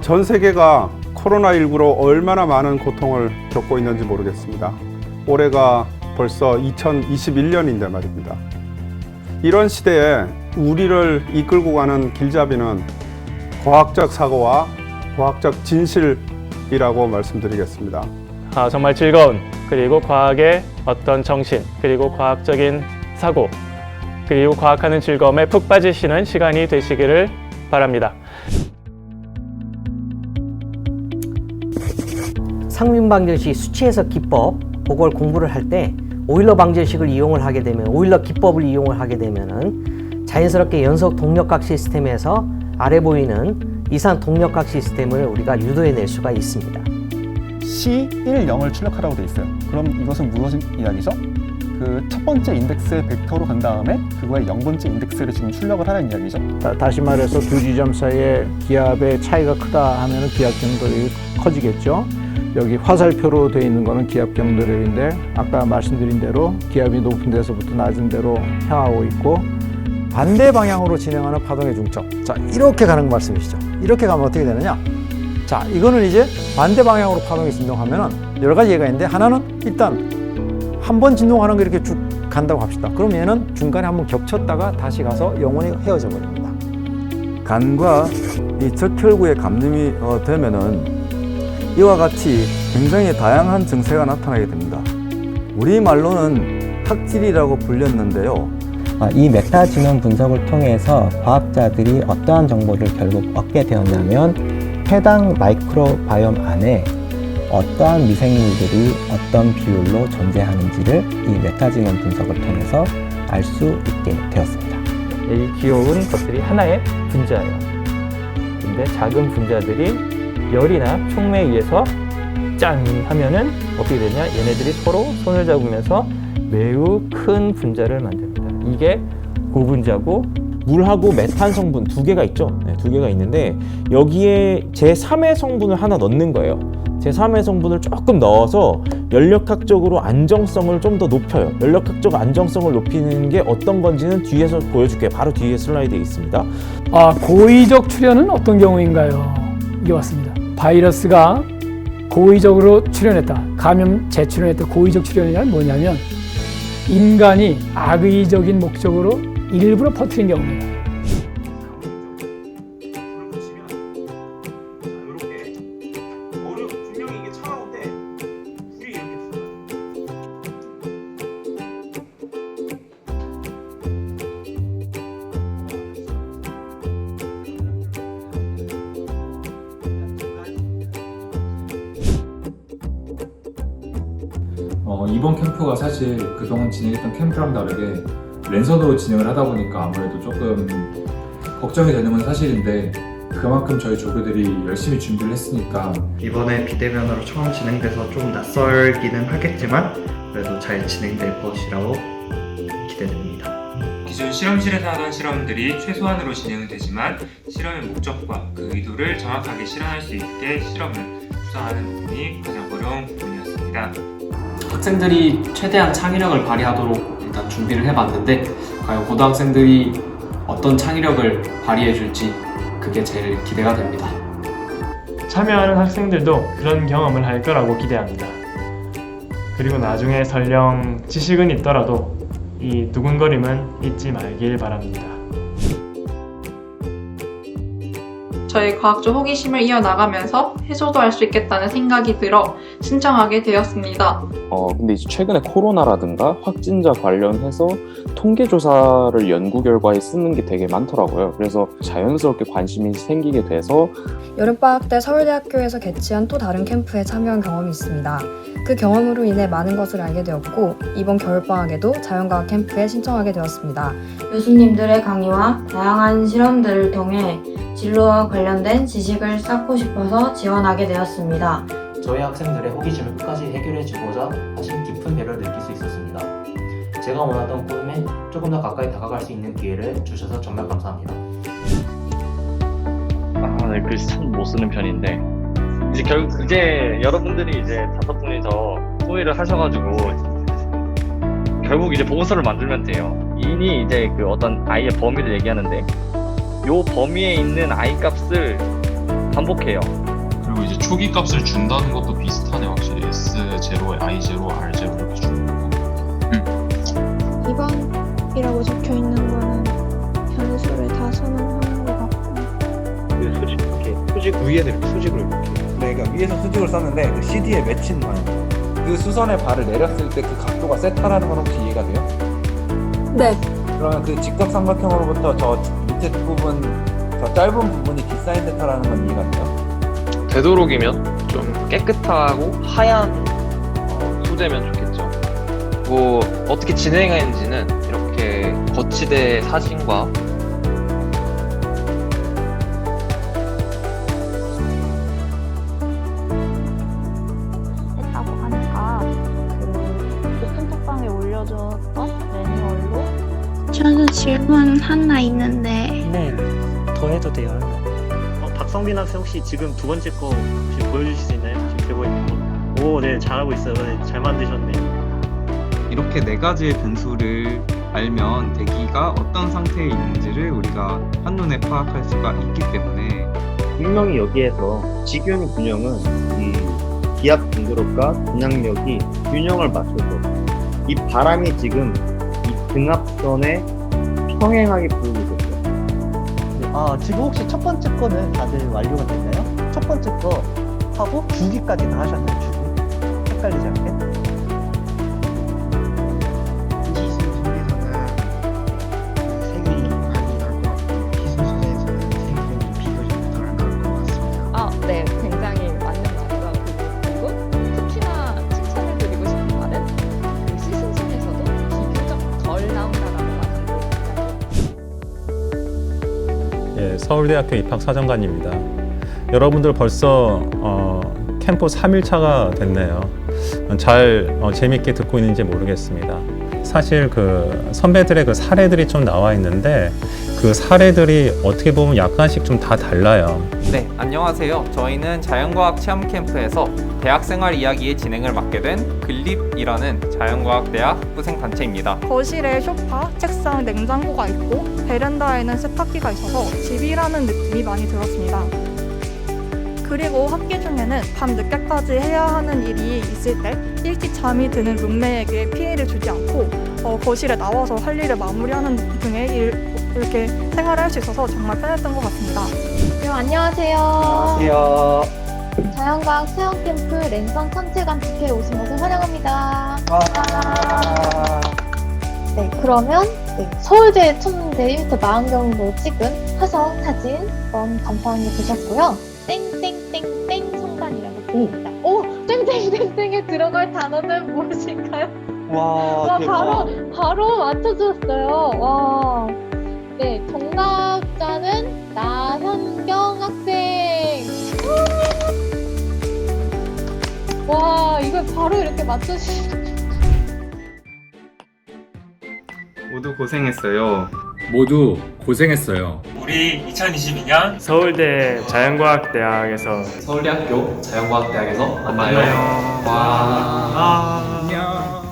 어, 전 세계가 코로나19로 얼마나 많은 고통을 겪고 있는지 모르겠습니다. 올해가 벌써 2021년인데 말입니다. 이런 시대에 우리를 이끌고 가는 길잡이는 과학적 사고와 과학적 진실이라고 말씀드리겠습니다. 아, 정말 즐거운 그리고 과학의 어떤 정신 그리고 과학적인 사고 그리고 과학하는 즐거움에 푹 빠지시는 시간이 되시기를 바랍니다. 상민 방정식 수치해석 기법 그걸 공부를 할 때 오일러 방정식을 이용을 하게 되면 오일러 기법을 이용을 하게 되면은 자연스럽게 연속 동력각 시스템에서 아래 보이는 이산 동력각 시스템을 우리가 유도해 낼 수가 있습니다. C 1, 0을 출력하라고 돼 있어요. 그럼 이것은 무슨 이야기죠? 그 첫 번째 인덱스의 벡터로 간 다음에 그거의 0번째 인덱스를 지금 출력을 하라는 이야기죠. 다- 다시 말해서 두 지점 사이의 기압의 차이가 크다 하면 기압 경도력이 커지겠죠. 여기 화살표로 되어 있는 거는 기압 경도력인데 아까 말씀드린 대로 기압이 높은 데서부터 낮은 데로 향하고 있고 반대 방향으로 진행하는 파동의 중점. 자, 이렇게 가는 거 말씀이시죠. 이렇게 가면 어떻게 되느냐? 자, 이거는 이제 반대 방향으로 파동이 진동하면은 여러 가지 예가 있는데 하나는 일단 한 번 진동하는 거 이렇게 쭉 간다고 합시다. 그럼 얘는 중간에 한번 겹쳤다가 다시 가서 영원히 헤어져 버립니다. 간과 이 적혈구의 감염이 어, 되면은 이와 같이 굉장히 다양한 증세가 나타나게 됩니다. 우리말로는 탁질이라고 불렸는데요. 아, 이 메타 진원 분석을 통해서 과학자들이 어떠한 정보를 결국 얻게 되었냐면 해당 마이크로바이옴 안에 어떠한 미생물들이 어떤 비율로 존재하는지를 이 메타 진원 분석을 통해서 알 수 있게 되었습니다. 이 귀여운 것들이 하나의 분자예요. 근데 작은 분자들이 열이나 촉매에 의해서 짠 하면은 어떻게 되냐? 얘네들이 서로 손을 잡으면서 매우 큰 분자를 만듭니다. 이게 고분자고 물하고 메탄 성분 두 개가 있죠. 네, 두 개가 있는데 여기에 제3의 성분을 하나 넣는 거예요. 제3의 성분을 조금 넣어서 연력학적으로 안정성을 좀 더 높여요. 연력학적 안정성을 높이는 게 어떤 건지는 뒤에서 보여줄게요. 바로 뒤에 슬라이드에 있습니다. 아, 고의적 출현은 어떤 경우인가요? 이게 왔습니다. 바이러스가 고의적으로 출현했다. 감염 재출현했다. 고의적 출현이란 뭐냐면 인간이 악의적인 목적으로 일부러 퍼뜨린 경우입니다. 어, 이번 캠프가 사실 그동안 진행했던 캠프랑 다르게 랜선으로 진행을 하다 보니까 아무래도 조금 걱정이 되는 건 사실인데 그만큼 저희 조교들이 열심히 준비를 했으니까 이번에 비대면으로 처음 진행돼서 좀 낯설기는 하겠지만 그래도 잘 진행될 것이라고 기대됩니다. 기존 실험실에서 하던 실험들이 최소한으로 진행은 되지만 실험의 목적과 그 의도를 정확하게 실현할 수 있게 실험을 구성하는 부분이 가장 어려운 부분이었습니다. 학생들이 최대한 창의력을 발휘하도록 일단 준비를 해봤는데 과연 고등학생들이 어떤 창의력을 발휘해줄지 그게 제일 기대가 됩니다. 참여하는 학생들도 그런 경험을 할 거라고 기대합니다. 그리고 나중에 설령 지식은 있더라도 이 두근거림은 잊지 말길 바랍니다. 저희 과학적 호기심을 이어나가면서 해소도 할 수 있겠다는 생각이 들어 신청하게 되었습니다. 어, 근데 이제 최근에 코로나라든가 확진자 관련해서 통계조사를 연구 결과에 쓰는 게 되게 많더라고요. 그래서 자연스럽게 관심이 생기게 돼서 여름방학 때 서울대학교에서 개최한 또 다른 캠프에 참여한 경험이 있습니다. 그 경험으로 인해 많은 것을 알게 되었고 이번 겨울방학에도 자연과학 캠프에 신청하게 되었습니다. 교수님들의 강의와 다양한 실험들을 통해 진로와 관련된 지식을 쌓고 싶어서 지원하게 되었습니다. 저희 학생들의 호기심을 끝까지 해결해 주고자 하신 깊은 배려를 느낄 수 있었습니다. 제가 원하던 꿈에 조금 더 가까이 다가갈 수 있는 기회를 주셔서 정말 감사합니다. 아, 네, 글씨 참못 쓰는 편인데 이제 결국 이제 여러분들이 이제 다섯 분이서 토의를 하셔가지고 결국 이제 보고서를 만들면 돼요. 인이 이제 그 어떤 아이의 범위를 얘기하는데 요 범위에 있는 아이 값을 반복해요. 그리고 이제 초기 값을 준다는 것도 비슷하네 확실히 S0에 I0, R0 이렇게 주는 거. 2번이라고 적혀 있는 거는 변수를 다 선언하는 것 같고 수직 이렇게 수직 위에 이렇게 수직으로 이렇게 네, 그러니까 위에서 수직을 썼는데 그 CD에 맺힌 방향 그 수선의 발을 내렸을 때 그 각도가 세타라는 건 혹시 이해가 돼요? 네. 그러면 그 직각 삼각형으로부터 저 밑에 부분 저 짧은 부분이 뒷사인 세타라는 건 이해가 돼요? 되도록이면 좀 깨끗하고 하얀 어, 소재면 좋겠죠. 뭐 어떻게 진행하는지는 이렇게 거치대 사진과 했다고 하니까 그 오픈 톡방에 올려줬던 매뉴얼로 저도 질문 하나 있는데 네, 더 해도 돼요. 어, 박성빈 학생 혹시 지금 두 번째 거 혹시 보여주실 수 있나요? 지금 되고 있는 거. 오, 네, 잘하고 있어요. 네, 잘 만드셨네. 이렇게 네 가지의 변수를 알면 대기가 어떤 상태에 있는지를 우리가 한눈에 파악할 수가 있기 때문에 분명히 여기에서 직균 균형은 이 기압 공조력과 분양력이 균형을 맞춰서 이 바람이 지금 이 등압선에 평행하게 불고 있었어요. 아, 지금 혹시 첫 번째 거는 다들 완료가 됐나요? 첫 번째 거 하고 주기까지 다 하셨나요? 주기? 헷갈리지 않게? 서울대학교 입학사정관입니다. 여러분들 벌써 어, 캠프 3일차가 됐네요. 잘 어, 재밌게 듣고 있는지 모르겠습니다. 사실 그 선배들의 그 사례들이 좀 나와 있는데 그 사례들이 어떻게 보면 약간씩 좀 다 달라요. 네, 안녕하세요. 저희는 자연과학 체험 캠프에서 대학생활 이야기의 진행을 맡게 된 글립이라는 자연과학대학 학부생 단체입니다. 거실에 소파, 책상, 냉장고가 있고 베란다에는 세탁기가 있어서 집이라는 느낌이 많이 들었습니다. 그리고 학기 중에는 밤 늦게까지 해야 하는 일이 있을 때 일찍 잠이 드는 룸메에게 피해를 주지 않고 어, 거실에 나와서 할 일을 마무리하는 등의 일, 이렇게 생활을 할수 있어서 정말 편했던 것 같습니다. 네, 안녕하세요. 안녕하세요. 자연과학 체험 캠프 랜선 천체관 특혜에 오신 것을 환영합니다. 네, 그러면 네, 서울대 천문대 1m 망원경으로 찍은 화성 사진 한번 감상해 보셨고요. 땡땡땡땡 성관이라고 보입니다. 오, 땡땡땡땡에 들어갈 단어는 무엇일까요? 와, 와, 대박. 바로 바로 맞춰주셨어요. 와, 바로 이렇게 맞춰주시. 모두 고생했어요. 모두 고생했어요. 우리 2022년 서울대 자연과학대학에서 아, 서울대학교 자연과학대학에서 만나요. 와.